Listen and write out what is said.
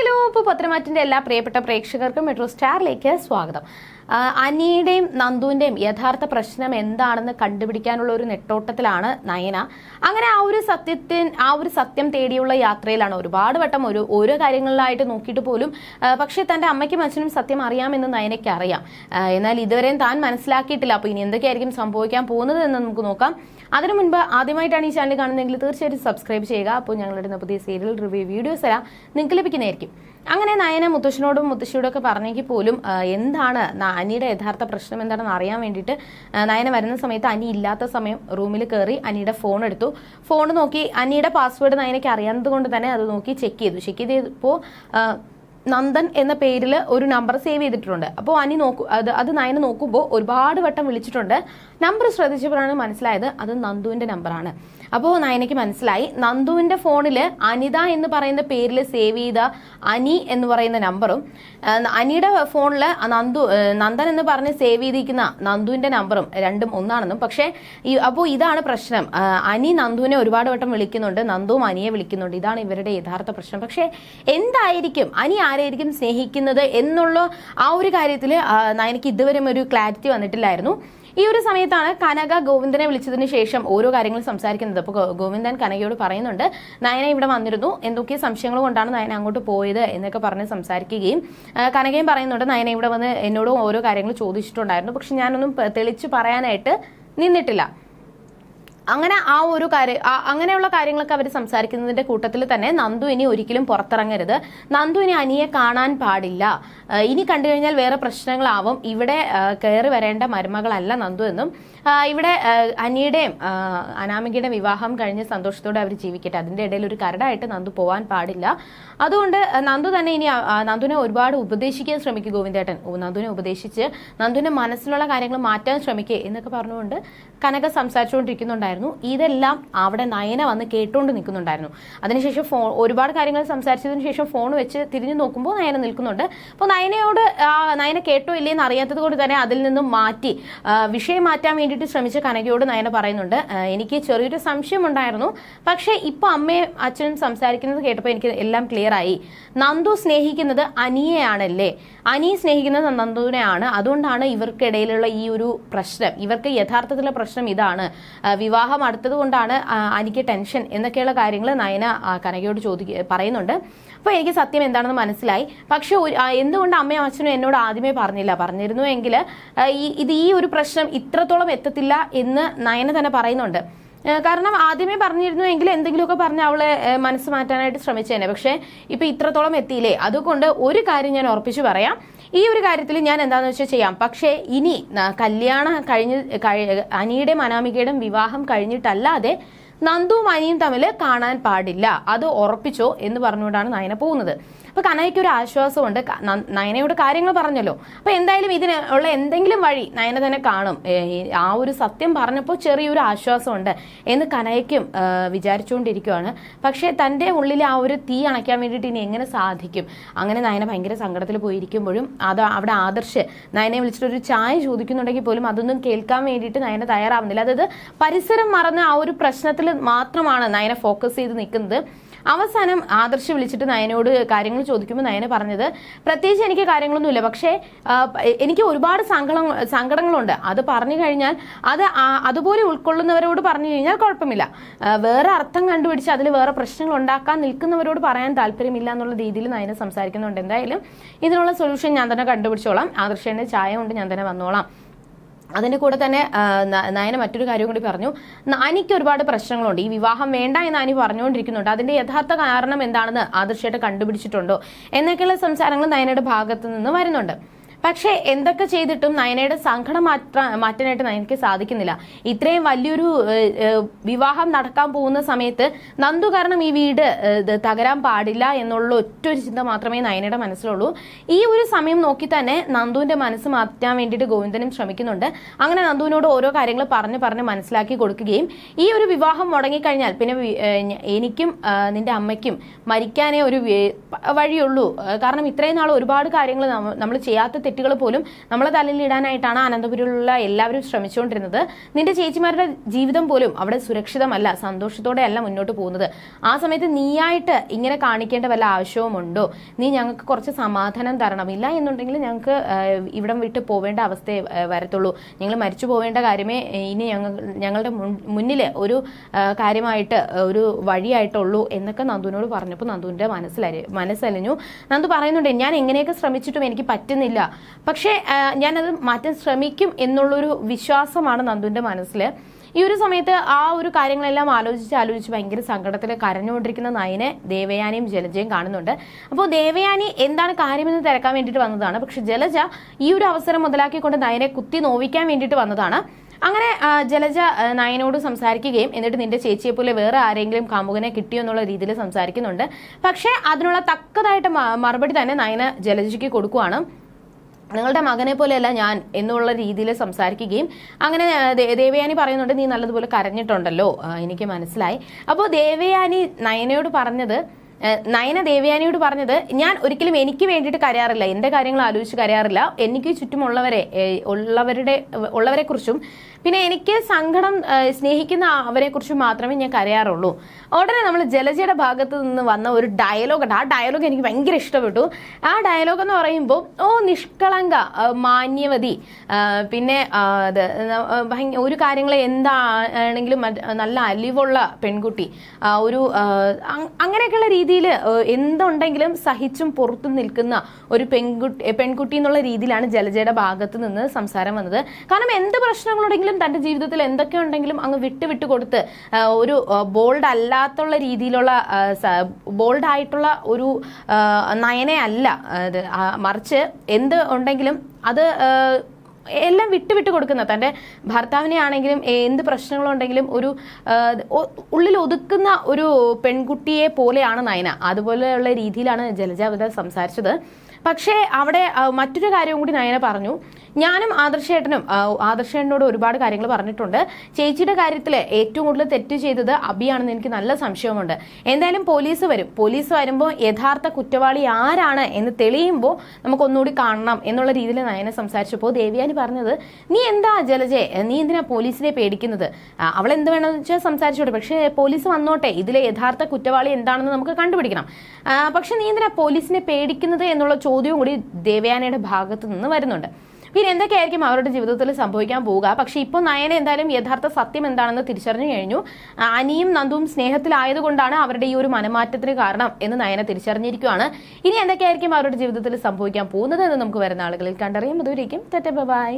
Hello ഇപ്പോൾ പത്രമാറ്റിന്റെ എല്ലാ പ്രിയപ്പെട്ട പ്രേക്ഷകർക്കും മെട്രോ സ്റ്റാറിലേക്ക് സ്വാഗതം. അനിയുടെയും നന്ദുവിന്റെയും യഥാർത്ഥ പ്രശ്നം എന്താണെന്ന് കണ്ടുപിടിക്കാനുള്ള ഒരു നെട്ടോട്ടത്തിലാണ് നയന. അങ്ങനെ ആ ഒരു സത്യത്തിൻ ആ ഒരു സത്യം തേടിയുള്ള യാത്രയിലാണ് ഒരുപാട് വട്ടം ഒരു ഓരോ കാര്യങ്ങളിലായിട്ട് നോക്കിയിട്ട് പോലും പക്ഷേ തന്റെ അമ്മയ്ക്ക് അച്ഛനും സത്യം അറിയാമെന്ന് നയനയ്ക്ക് അറിയാം. എന്നാൽ ഇതുവരെയും താൻ മനസ്സിലാക്കിയിട്ടില്ല. അപ്പോൾ ഇനി എന്തൊക്കെയായിരിക്കും സംഭവിക്കാൻ പോകുന്നത് എന്ന് നമുക്ക് നോക്കാം. അതിനു മുൻപ് ആദ്യമായിട്ടാണ് ഈ ചാനൽ കാണുന്നതെങ്കിൽ തീർച്ചയായിട്ടും സബ്സ്ക്രൈബ് ചെയ്യുക. അപ്പോൾ ഞങ്ങളുടെ പുതിയ സീരിയൽ റിവ്യൂ വീഡിയോസ് എല്ലാം നിങ്ങൾക്ക് ലഭിക്കുന്നതായിരിക്കും. അങ്ങനെ നയന മുത്തശ്ശനോടും മുത്തശ്ശിയോടും ഒക്കെ പറഞ്ഞെങ്കിൽ പോലും എന്താണ് അനിയുടെ യഥാർത്ഥ പ്രശ്നം എന്താണെന്ന് അറിയാൻ വേണ്ടിയിട്ട് നയന വരുന്ന സമയത്ത് അനി ഇല്ലാത്ത സമയം റൂമിൽ കയറി അനിയുടെ ഫോൺ എടുത്തു. ഫോൺ നോക്കി അനിയുടെ പാസ്വേഡ് നയനയ്ക്ക് അറിയാവുന്നത് കൊണ്ട് തന്നെ അത് നോക്കി ചെക്ക് ചെയ്തു. ചെക്ക് ചെയ്തപ്പോൾ നന്ദൻ എന്ന പേരിൽ ഒരു നമ്പർ സേവ് ചെയ്തിട്ടുണ്ട്. അപ്പോൾ അനി നോക്കൂ അത് അത് നയന നോക്കുമ്പോൾ ഒരുപാട് വട്ടം വിളിച്ചിട്ടുണ്ട്. നമ്പർ ശ്രദ്ധിച്ചപ്പോഴാണ് മനസ്സിലായത് അത് നന്ദുവിന്റെ നമ്പറാണ് അപ്പോൾ നയനയ്ക്ക് മനസ്സിലായി. നന്ദുവിന്റെ ഫോണിൽ അനിത എന്ന് പറയുന്ന പേരിൽ സേവ് ചെയ്ത അനി എന്ന് പറയുന്ന നമ്പറും അനിയുടെ ഫോണിൽ നന്ദു നന്ദൻ എന്ന് പറഞ്ഞ് സേവ് ചെയ്തിരിക്കുന്ന നന്ദുവിന്റെ നമ്പറും രണ്ടും ഒന്നാണെന്നും. പക്ഷേ ഈ അപ്പോൾ ഇതാണ് പ്രശ്നം. അനി നന്ദുവിനെ ഒരുപാട് വട്ടം വിളിക്കുന്നുണ്ട്. നന്ദുവും അനിയെ വിളിക്കുന്നുണ്ട്. ഇതാണ് ഇവരുടെ യഥാർത്ഥ പ്രശ്നം. പക്ഷേ എന്തായിരിക്കും? അനി ആരായിരിക്കും സ്നേഹിക്കുന്നത് എന്നുള്ള ആ ഒരു കാര്യത്തിൽ നയനയ്ക്ക് ഇതുവരെ ഒരു ക്ലാരിറ്റി വന്നിട്ടില്ലായിരുന്നു. ഈ ഒരു സമയത്താണ് കനക ഗോവിന്ദനെ വിളിച്ചതിന് ശേഷം ഓരോ കാര്യങ്ങളും സംസാരിക്കുന്നത്. അപ്പോൾ ഗോവിന്ദൻ കനകയോട് പറയുന്നുണ്ട് നയന ഇവിടെ വന്നിരുന്നു. എന്തൊക്കെ സംശയങ്ങൾ കൊണ്ടാണ് നയന അങ്ങോട്ട് പോയത്? എന്നൊക്കെ പറഞ്ഞ് സംസാരിക്കുകയും കനകയും പറയുന്നുണ്ട് നയന ഇവിടെ വന്ന് എന്നോടും ഓരോ കാര്യങ്ങൾ ചോദിച്ചിട്ടുണ്ടായിരുന്നു. പക്ഷെ ഞാനൊന്നും തെളിച്ച് പറയാനായിട്ട് നിന്നിട്ടില്ല. അങ്ങനെ ആ ഒരു കാര്യം അങ്ങനെയുള്ള കാര്യങ്ങളൊക്കെ അവർ സംസാരിക്കുന്നതിന്റെ കൂട്ടത്തിൽ തന്നെ നന്ദു ഇനി ഒരിക്കലും പുറത്തിറങ്ങരുത്. നന്ദു ഇനി അനിയെ കാണാൻ പാടില്ല. ഇനി കണ്ടു കഴിഞ്ഞാൽ വേറെ പ്രശ്നങ്ങളാവും. ഇവിടെ കയറി വരേണ്ട മരുമകളല്ല നന്ദു എന്നും. ഇവിടെ അനിയുടെയും അനാമികയുടെ വിവാഹം കഴിഞ്ഞ് സന്തോഷത്തോടെ അവർ ജീവിക്കട്ടെ. അതിന്റെ ഇടയിൽ ഒരു കരടായിട്ട് നന്ദു പോവാൻ പാടില്ല. അതുകൊണ്ട് നന്ദു തന്നെ ഇനി നന്ദുവിനെ ഒരുപാട് ഉപദേശിക്കാൻ ശ്രമിക്കും ഗോവിന്ദേട്ടൻ. നന്ദുവിനെ ഉപദേശിച്ച് നന്ദുവിന്റെ മനസ്സിലുള്ള കാര്യങ്ങൾ മാറ്റാൻ ശ്രമിക്കുക എന്നൊക്കെ പറഞ്ഞുകൊണ്ട് കനക സംസാരിച്ചുകൊണ്ടിരിക്കുന്നുണ്ടായിരുന്നു. ഇതെല്ലാം അവിടെ നയന വന്ന് കേട്ടുകൊണ്ട് നിൽക്കുന്നുണ്ടായിരുന്നു. അതിനുശേഷം ഫോൺ ഒരുപാട് കാര്യങ്ങൾ സംസാരിച്ചതിന് ശേഷം ഫോൺ വെച്ച് തിരിഞ്ഞു നോക്കുമ്പോൾ നയന നിൽക്കുന്നുണ്ട്. അപ്പോൾ നയനയോട് നയന കേട്ടോ ഇല്ലേന്ന് അറിയാത്തത് കൊണ്ട് തന്നെ അതിൽ നിന്നും മാറ്റി വിഷയം മാറ്റാൻ വേണ്ടിയിട്ട് ശ്രമിച്ച കനകയോട് നയന പറയുന്നുണ്ട്. എനിക്ക് ചെറിയൊരു സംശയം ഉണ്ടായിരുന്നു പക്ഷേ ഇപ്പൊ അമ്മയും അച്ഛനും സംസാരിക്കുന്നത് കേട്ടപ്പോൾ എനിക്ക് എല്ലാം ക്ലിയർ ആയി. നന്ദു സ്നേഹിക്കുന്നത് അനിയെയാണല്ലേ? അനി സ്നേഹിക്കുന്നത് നന്ദുവിനെയാണ്. അതുകൊണ്ടാണ് ഇവർക്കിടയിലുള്ള ഈ ഒരു പ്രശ്നം. ഇവർക്ക് യഥാർത്ഥത്തിലുള്ള പ്രശ്നം ഇതാണ്. വിവാഹം അടുത്തത് കൊണ്ടാണ് അനിക്ക് ടെൻഷൻ എന്നൊക്കെയുള്ള കാര്യങ്ങൾ നയന കനകയോട് ചോദിക്ക പറയുന്നുണ്ട്. അപ്പോൾ എനിക്ക് സത്യം എന്താണെന്ന് മനസ്സിലായി. പക്ഷെ എന്തുകൊണ്ട് അമ്മയും അച്ഛനും എന്നോട് ആദ്യമേ പറഞ്ഞില്ല? പറഞ്ഞിരുന്നു എങ്കിൽ ഈ ഇത് ഈ ഒരു പ്രശ്നം ഇത്രത്തോളം എത്തത്തില്ല എന്ന് നയന തന്നെ പറയുന്നുണ്ട്. കാരണം ആദ്യമേ പറഞ്ഞിരുന്നു എങ്കിൽ എന്തെങ്കിലുമൊക്കെ പറഞ്ഞ് അവളെ മനസ്സ് മാറ്റാനായിട്ട് ശ്രമിച്ചേനെ. പക്ഷേ ഇപ്പൊ ഇത്രത്തോളം എത്തിയില്ലേ? അതുകൊണ്ട് ഒരു കാര്യം ഞാൻ ഉറപ്പിച്ചു പറയാം. ഈ ഒരു കാര്യത്തിൽ ഞാൻ എന്താണെന്ന് വെച്ചാൽ ചെയ്യാം. പക്ഷേ ഇനി കല്യാണം കഴിഞ്ഞ് കഴി- അനിയുടെയും അനാമികയുടെയും വിവാഹം കഴിഞ്ഞിട്ടല്ലാതെ നന്ദുവും അനിയും തമ്മിൽ കാണാൻ പാടില്ല. അത് ഉറപ്പിച്ചോ എന്ന് പറഞ്ഞുകൊണ്ടാണ് നയന പോകുന്നത്. അപ്പൊ കനയ്ക്ക് ഒരു ആശ്വാസമുണ്ട് നയനയോട് കാര്യങ്ങൾ പറഞ്ഞല്ലോ. അപ്പൊ എന്തായാലും ഇതിന് ഉള്ള എന്തെങ്കിലും വഴി നയന തന്നെ കാണും. ആ ഒരു സത്യം പറഞ്ഞപ്പോൾ ചെറിയൊരു ആശ്വാസമുണ്ട് എന്ന് കനയ്ക്കും വിചാരിച്ചുകൊണ്ടിരിക്കുവാണ്. പക്ഷേ തന്റെ ഉള്ളിൽ ആ ഒരു തീ അണയ്ക്കാൻ വേണ്ടിയിട്ട് ഇനി എങ്ങനെ സാധിക്കും? അങ്ങനെ നയന ഭയങ്കര സങ്കടത്തിൽ പോയിരിക്കുമ്പോഴും അത് അവിടെ ആദർശ് നയനെ വിളിച്ചിട്ട് ഒരു ചായ ചോദിക്കുന്നുണ്ടെങ്കിൽ പോലും അതൊന്നും കേൾക്കാൻ വേണ്ടിയിട്ട് നയന തയ്യാറാവുന്നില്ല. അതായത് പരിസരം മറന്ന് ആ ഒരു പ്രശ്നത്തിൽ മാത്രമാണ് നയനെ ഫോക്കസ് ചെയ്ത് നിൽക്കുന്നത്. അവസാനം ആദർശ് വിളിച്ചിട്ട് നയനോട് കാര്യങ്ങൾ ചോദിക്കുമ്പോൾ നയന പറഞ്ഞത് പ്രത്യേകിച്ച് എനിക്ക് കാര്യങ്ങളൊന്നുമില്ല. പക്ഷേ എനിക്ക് ഒരുപാട് സങ്കടം സങ്കടങ്ങളുണ്ട്. അത് പറഞ്ഞു കഴിഞ്ഞാൽ അത് അതുപോലെ ഉൾക്കൊള്ളുന്നവരോട് പറഞ്ഞു കഴിഞ്ഞാൽ കുഴപ്പമില്ല. വേറെ അർത്ഥം കണ്ടുപിടിച്ച് അതിൽ വേറെ പ്രശ്നങ്ങൾ ഉണ്ടാക്കാൻ നിൽക്കുന്നവരോട് പറയാൻ താല്പര്യമില്ല എന്നുള്ള രീതിയിൽ നയന സംസാരിക്കുന്നുണ്ട്. എന്തായാലും ഇതിനുള്ള സൊല്യൂഷൻ ഞാൻ തന്നെ കണ്ടുപിടിച്ചോളാം. ആദർശേന്റെ ചായ കൊണ്ട് ഞാൻ തന്നെ വന്നോളാം. അതിന്റെ കൂടെ തന്നെ നയന മറ്റൊരു കാര്യം കൂടി പറഞ്ഞു. നാനിക്ക് ഒരുപാട് പ്രശ്നങ്ങളുണ്ട്. ഈ വിവാഹം വേണ്ട എന്ന് നാനി പറഞ്ഞുകൊണ്ടിരിക്കുന്നുണ്ട്. അതിന്റെ യഥാർത്ഥ കാരണം എന്താണെന്ന് ആദർശമായിട്ട് കണ്ടുപിടിച്ചിട്ടുണ്ടോ? എന്നൊക്കെയുള്ള സംസാരങ്ങൾ നയനയുടെ ഭാഗത്തു നിന്ന് വരുന്നുണ്ട്. പക്ഷേ എന്തൊക്കെ ചെയ്തിട്ടും നയനയുടെ സങ്കടം മാറ്റാ മാറ്റാനായിട്ട് നയനയ്ക്ക് സാധിക്കുന്നില്ല. ഇത്രയും വലിയൊരു വിവാഹം നടക്കാൻ പോകുന്ന സമയത്ത് നന്ദു കാരണം ഈ വീട് തകരാൻ പാടില്ല എന്നുള്ള ഒറ്റൊരു ചിന്ത മാത്രമേ നയനയുടെ മനസ്സിലുള്ളൂ. ഈ ഒരു സമയം നോക്കി തന്നെ നന്ദുവിന്റെ മനസ്സ് മാറ്റാൻ വേണ്ടിയിട്ട് ഗോവിന്ദനും ശ്രമിക്കുന്നുണ്ട്. അങ്ങനെ നന്ദുവിനോട് ഓരോ കാര്യങ്ങൾ പറഞ്ഞ് പറഞ്ഞ് മനസ്സിലാക്കി കൊടുക്കുകയും ഈ ഒരു വിവാഹം മുടങ്ങിക്കഴിഞ്ഞാൽ പിന്നെ എനിക്കും നിന്റെ അമ്മയ്ക്കും മരിക്കാനേ ഒരു വഴിയുള്ളൂ. കാരണം ഇത്രയും നാൾ ഒരുപാട് കാര്യങ്ങൾ നമ്മൾ ചെയ്യാത്ത തെറ്റുകൾ പോലും നമ്മളെ തലയിൽ ഇടാനായിട്ടാണ് അനന്തപുരിയിലുള്ള എല്ലാവരും ശ്രമിച്ചുകൊണ്ടിരുന്നത്. നിന്റെ ചേച്ചിമാരുടെ ജീവിതം പോലും അവിടെ സുരക്ഷിതമല്ല സന്തോഷത്തോടെ അല്ല മുന്നോട്ട് പോകുന്നത്. ആ സമയത്ത് നീയായിട്ട് ഇങ്ങനെ കാണിക്കേണ്ട വല്ല ആവശ്യവുമുണ്ടോ നീ ഞങ്ങൾക്ക് കുറച്ച് സമാധാനം തരണം. ഇല്ല എന്നുണ്ടെങ്കിൽ ഞങ്ങൾക്ക് ഇവിടം വിട്ട് പോവേണ്ട അവസ്ഥയെ വരത്തുള്ളൂ. ഞങ്ങൾ മരിച്ചു പോവേണ്ട കാര്യമേ ഇനി ഞങ്ങൾ ഞങ്ങളുടെ മുന്നിൽ ഒരു കാര്യമായിട്ട് ഒരു വഴിയായിട്ടുള്ളൂ എന്നൊക്കെ നന്ദുവിനോട് പറഞ്ഞപ്പോൾ നന്ദുവിന്റെ മനസ്സിലരി മനസ്സലിഞ്ഞു. നന്ദു പറയുന്നുണ്ട് ഞാൻ എങ്ങനെയൊക്കെ ശ്രമിച്ചിട്ടും എനിക്ക് പറ്റുന്നില്ല. പക്ഷേ ഞാനത് മാറ്റാൻ ശ്രമിക്കും എന്നുള്ളൊരു വിശ്വാസമാണ് നന്ദുവിന്റെ മനസ്സിൽ ഈ ഒരു സമയത്ത് ആ ഒരു കാര്യങ്ങളെല്ലാം ആലോചിച്ച് ആലോചിച്ച് ഭയങ്കര സങ്കടത്തിൽ കരഞ്ഞുകൊണ്ടിരിക്കുന്ന നയനെ ദേവയാനിയും ജലജയും കാണുന്നുണ്ട്. അപ്പോൾ ദേവയാനി എന്താണ് കാര്യമെന്ന് തിരക്കാൻ വേണ്ടിയിട്ട് വന്നതാണ്. പക്ഷെ ജലജ ഈ ഒരു അവസരം മുതലാക്കിക്കൊണ്ട് നയനെ കുത്തി നോവിക്കാൻ വേണ്ടിയിട്ട് വന്നതാണ്. അങ്ങനെ ജലജ നയനോട് സംസാരിക്കുകയും എന്നിട്ട് നിന്റെ ചേച്ചിയെ പോലെ വേറെ ആരെങ്കിലും കാമുകനെ കിട്ടിയോ എന്നുള്ള രീതിയിൽ സംസാരിക്കുന്നുണ്ട്. പക്ഷേ അതിനുള്ള തക്കതായിട്ട് മറുപടി തന്നെ നയന ജലജയ്ക്ക് കൊടുക്കുവാണ്. നിങ്ങളുടെ മകനെ പോലെയല്ല ഞാൻ എന്നുള്ള രീതിയിൽ സംസാരിക്കുകയും അങ്ങനെ ദേവയാനി പറയുന്നുണ്ട് നീ നല്ലതുപോലെ കരഞ്ഞിട്ടുണ്ടല്ലോ എനിക്ക് മനസ്സിലായി. അപ്പോൾ ദേവയാനി നയനയോട് പറഞ്ഞത് നയന ദേവയാനിയോട് പറഞ്ഞത് ഞാൻ ഒരിക്കലും എനിക്ക് വേണ്ടിയിട്ട് കരയാറില്ല. എന്റെ കാര്യങ്ങൾ ആലോചിച്ച് കരയാറില്ല. എനിക്ക് ചുറ്റുമുള്ളവരെ ഉള്ളവരുടെ ഉള്ളവരെ കുറിച്ചും പിന്നെ എനിക്ക് സങ്കടം സ്നേഹിക്കുന്ന അവരെ കുറിച്ചും മാത്രമേ ഞാൻ കരയാറുള്ളൂ. ഉടനെ നമ്മൾ ജലജയുടെ ഭാഗത്ത് നിന്ന് വന്ന ഒരു ഡയലോഗ് ഉണ്ട്. ആ ഡയലോഗ് എനിക്ക് ഭയങ്കര ഇഷ്ടപ്പെട്ടു. ആ ഡയലോഗ് എന്ന് പറയുമ്പോൾ ഓ നിഷ്കളങ്ക മാന്യവതി. പിന്നെ ഒരു കാര്യങ്ങൾ എന്താണെങ്കിലും നല്ല അലിവുള്ള പെൺകുട്ടി ഒരു അങ്ങനെയൊക്കെയുള്ള അങ്- അങ്ങനെയൊക്കെയുള്ള രീതിയിൽ എന്തുണ്ടെങ്കിലും സഹിച്ചും പുറത്തും നിൽക്കുന്ന ഒരു പെൺകുട്ടി പെൺകുട്ടി എന്നുള്ള രീതിയിലാണ് ജലജയുടെ ഭാഗത്ത് നിന്ന് സംസാരം വന്നത്. കാരണം എന്ത് പ്രശ്നങ്ങളുണ്ടെങ്കിലും തന്റെ ജീവിതത്തിൽ എന്തൊക്കെ ഉണ്ടെങ്കിലും അങ്ങ് വിട്ട് വിട്ട് കൊടുത്ത് ഒരു ബോൾഡ് അല്ലാത്തുള്ള രീതിയിലുള്ള ബോൾഡ് ആയിട്ടുള്ള ഒരു നയനെ അല്ല. മറിച്ച് എന്ത് ഉണ്ടെങ്കിലും അത് എല്ലാം വിട്ട് വിട്ട് കൊടുക്കുന്ന തന്റെ ഭർത്താവിനെ ആണെങ്കിലും എന്ത് പ്രശ്നങ്ങളുണ്ടെങ്കിലും ഒരു ഉള്ളിൽ ഒതുക്കുന്ന ഒരു പെൺകുട്ടിയെ പോലെയാണ് നയന. അതുപോലെയുള്ള രീതിയിലാണ് ജലജ അവിടെ സംസാരിച്ചത്. പക്ഷേ അവിടെ മറ്റൊരു കാര്യവും കൂടി നയന പറഞ്ഞു. ഞാനും ആദർശേട്ടനും ആദർശേട്ടനോട് ഒരുപാട് കാര്യങ്ങൾ പറഞ്ഞിട്ടുണ്ട്. ചേച്ചിയുടെ കാര്യത്തിൽ ഏറ്റവും കൂടുതൽ തെറ്റ് ചെയ്തത് അബിയാണെന്ന് എനിക്ക് നല്ല സംശയമുണ്ട് എന്തായാലും പോലീസ് വരും. പോലീസ് വരുമ്പോൾ യഥാർത്ഥ കുറ്റവാളി ആരാണ് എന്ന് തെളിയുമ്പോൾ നമുക്ക് ഒന്നുകൂടി കാണണം എന്നുള്ള രീതിയിൽ നയന സംസാരിച്ചപ്പോൾ ദേവിയാനി പറഞ്ഞത് നീ എന്താ ജലജെ? നീ എന്തിനാ പോലീസിനെ പേടിക്കുന്നത്? അവൾ എന്ത് വേണമെന്ന് വെച്ചാൽ സംസാരിച്ചോട്ടെ പക്ഷേ പോലീസ് വന്നോട്ടെ. ഇതിലെ യഥാർത്ഥ കുറ്റവാളി എന്താണെന്ന് നമുക്ക് കണ്ടുപിടിക്കണം. പക്ഷെ നീ എന്തിനാ പോലീസിനെ പേടിക്കുന്നത് എന്നുള്ള ചോദ്യവും കൂടി ദേവയാനയുടെ ഭാഗത്ത് നിന്ന് വരുന്നുണ്ട്. പിന്നെ എന്തൊക്കെയായിരിക്കും അവരുടെ ജീവിതത്തിൽ സംഭവിക്കാൻ പോവുക? പക്ഷെ ഇപ്പോൾ നയന എന്തായാലും യഥാർത്ഥ സത്യം എന്താണെന്ന് തിരിച്ചറിഞ്ഞു കഴിഞ്ഞു. അനിയും നന്ദുവും സ്നേഹത്തിലായതുകൊണ്ടാണ് അവരുടെ ഈ ഒരു മനമാറ്റത്തിന് കാരണം എന്ന് നയന തിരിച്ചറിഞ്ഞിരിക്കുകയാണ്. ഇനി എന്തൊക്കെയായിരിക്കും അവരുടെ ജീവിതത്തിൽ സംഭവിക്കാൻ പോകുന്നത് എന്ന് നമുക്ക് വരുന്ന ആളുകളിൽ കണ്ടറിയാം. അതുവരേക്കും ബൈ.